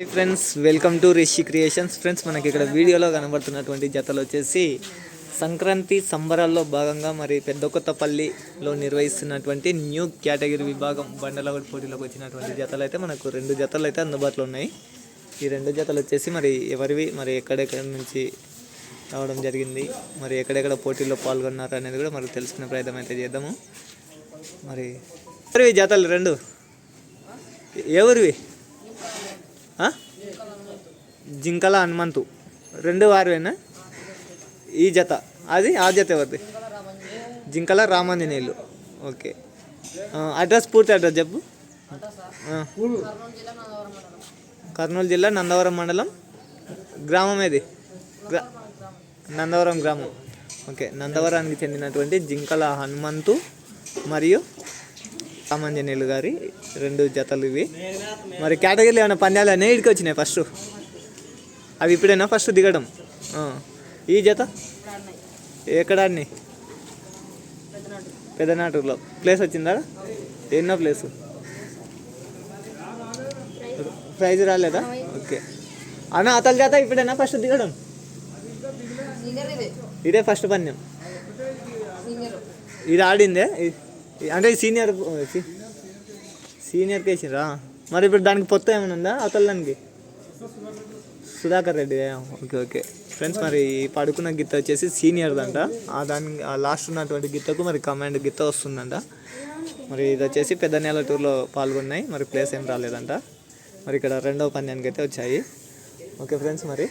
Hi friends welcome to Rishi creations friends మనకి ఇక్కడ వీడియోలో కనబడుతున్నటువంటి జతలు వచ్చేసి సంక్రాంతి సంబరాల్లో భాగంగా మరి పెద్ద కొత్తపల్లిలో నిర్వహిస్తున్నటువంటి న్యూ కేటగిరీ విభాగం బండలగడ్ పోటీలోకి వచ్చినటువంటి జతలు అయితే మనకు రెండు జతలు అయితే అందుబాటులో ఉన్నాయి. ఈ రెండు జతలు వచ్చేసి మరి ఎవరివి మరి ఎక్కడెక్కడ నుంచి రావడం జరిగింది మరి ఎక్కడెక్కడ పోటీల్లో పాల్గొన్నారు అనేది కూడా మరి తెలుసుకునే ప్రయత్నం అయితే చేద్దాము. మరి ఎవరివి జతలు రెండు? ఎవరివి? జింకల హనుమంతు. రెండు వారివేనా? ఈ జత. అది ఆ జత ఎవరిది? జింకల రామాంజనేయులు. ఓకే. అడ్రస్ పూర్తి అడ్రస్ చెప్పు. కర్నూలు జిల్లా నందవరం మండలం. గ్రామం ఏది? గ్రా- నందవరం గ్రామం. ఓకే. నందవరానికి చెందినటువంటి జింకల హనుమంతు మరియు రామాంజనేయులు గారి రెండు జతలు ఇవి. మరి కేటగిరీలో ఏమైనా పందాలు అనేవి ఇడికి వచ్చినాయి ఫస్ట్ అవి ఇప్పుడైనా ఫస్ట్ దిగడం. ఈ జత? ఎక్కడ పెద్దనాటూరులో ప్లేస్ వచ్చిందా? ఎన్నో ప్లేసు ప్రైజ్ రాలేదా? ఓకే అన్న అతల జత ఇప్పుడైనా ఫస్ట్ దిగడం? ఇది ఫస్ట్ పందెం. సీనియర్ ఇది ఆడిందే? అంటే సీనియర్ సీనియర్కి వేసిరా మరి ఇప్పుడు దానికి పొత్తు ఏమైనా ఉందా? అవతల దానికి Sudhakar Reddy okay okay. Friends మరి ఈ పడుకున్న గిత్త వచ్చేసి సీనియర్ దంట. ఆ దాని ఆ లాస్ట్ ఉన్నటువంటి గిత్తకు మరి కమాండ్ గిత్త వస్తుందంట. మరి ఇది వచ్చేసి పెద్ద నెల టూర్లో పాల్గొన్నాయి. మరి ప్లేస్ ఏం రాలేదంట. మరి ఇక్కడ రెండవ పంద్యానికి అయితే వచ్చాయి. ఓకే ఫ్రెండ్స్ మరి.